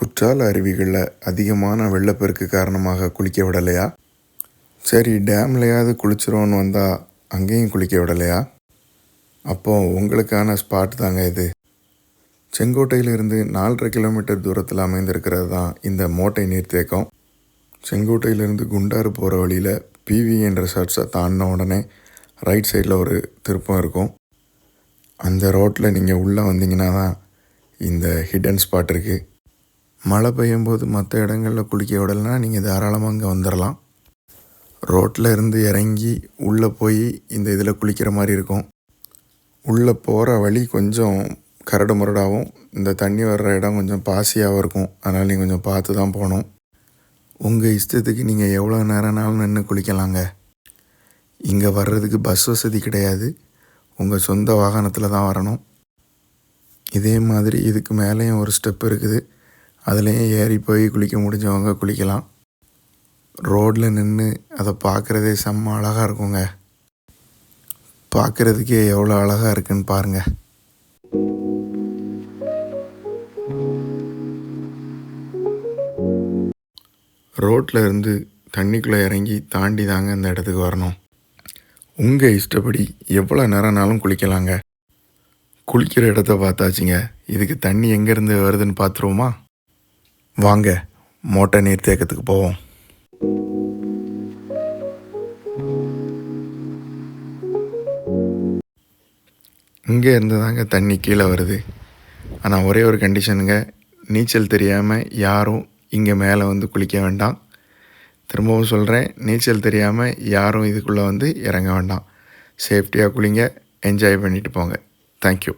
குற்றால அருவிகளில் அதிகமான வெள்ளப்பெருக்கு காரணமாக குளிக்க விடலையா சரி டேம்லையாவது குளிச்சிரோன்னு வந்தால் அங்கேயும் குளிக்க விடலையா அப்போ உங்களுக்கான ஸ்பாட் தாங்க இது. செங்கோட்டையிலிருந்து நாலரை கிலோமீட்டர் தூரத்தில் அமைந்திருக்கிறது தான் இந்த மோட்டை நீர்த்தேக்கம். செங்கோட்டையிலிருந்து குண்டாறு போகிற வழியில் பிவிஎன் ரிசார்ட்ஸை தாண்டின உடனே ரைட் சைடில் ஒரு திருப்பம் இருக்கும். அந்த ரோட்டில் நீங்கள் உள்ளே வந்தீங்கன்னா தான் இந்த ஹிடன் ஸ்பாட் இருக்குது. மழை பெய்யும் போது மற்ற இடங்களில் குளிக்க விடலைன்னா நீங்கள் தாராளமாக அங்கே வந்துடலாம். ரோட்டில் இருந்து இறங்கி உள்ளே போய் இந்த இதில் குளிக்கிற மாதிரி இருக்கும். உள்ளே போகிற வழி கொஞ்சம் கரடு முரடாகவும் இந்த தண்ணி வர்ற இடம் கொஞ்சம் பாசியாகவும் இருக்கும். அதனால் நீங்கள் கொஞ்சம் பார்த்து தான் போகணும். உங்கள் இஷ்டத்துக்கு நீங்கள் எவ்வளோ நேரம்னாலும் நின்று குளிக்கலாங்க. இங்கே வர்றதுக்கு பஸ் வசதி கிடையாது. உங்கள் சொந்த வாகனத்தில் தான் வரணும். இதே மாதிரி இதுக்கு மேலேயும் ஒரு ஸ்டெப் இருக்குது. அதுலேயும் ஏறி போய் குளிக்க முடிஞ்சவங்க குளிக்கலாம். ரோட்டில் நின்று அதை பார்க்குறதே செம்ம அழகாக இருக்குங்க. பார்க்குறதுக்கே எவ்வளோ அழகாக இருக்குன்னு பாருங்கள் ரோட்டில் இருந்து தண்ணிக்குள்ளே இறங்கி தாண்டி தாங்க இந்த இடத்துக்கு வரணும். உங்கள் இஷ்டப்படி எவ்வளோ நேரம்னாலும் குளிக்கலாங்க. குளிக்கிற இடத்த பார்த்தாச்சுங்க. இதுக்கு தண்ணி எங்கேருந்து வருதுன்னு பார்த்துருவோமா? வாங்க மோட்டை நீர்த்தேக்கத்துக்கு போவோம். இங்கே இருந்து தாங்க தண்ணி கீழே வருது. ஆனால் ஒரே ஒரு கண்டிஷனுங்க நீச்சல் தெரியாமல் யாரும் இங்கே மேலே வந்து குளிக்க வேண்டாம். திரும்பவும் சொல்கிறேன் நீச்சல் தெரியாமல் யாரும் இதுக்குள்ளே வந்து இறங்க வேண்டாம். சேஃப்டியாக குளிங்க என்ஜாய் பண்ணிட்டு போங்க. தேங்க்யூ